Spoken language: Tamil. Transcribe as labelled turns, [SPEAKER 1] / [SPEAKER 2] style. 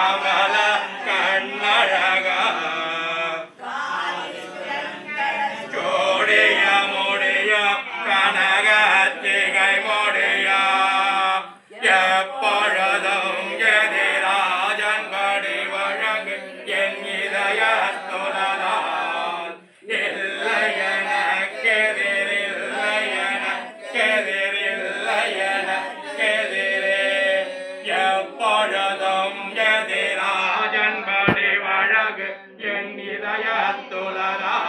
[SPEAKER 1] கமல கண்ணழகா. ஜோடிய முடிய கனக திகை முடிய எப்பொழுதும் எதிராஜன் படி வழங்கு என் இதய துணரால் இல்லை எனக்கெதிரில்லை எனக்கெதிரில்லை எனக்கெதிரே எப்பொழுதும் என் இதயத்துலரா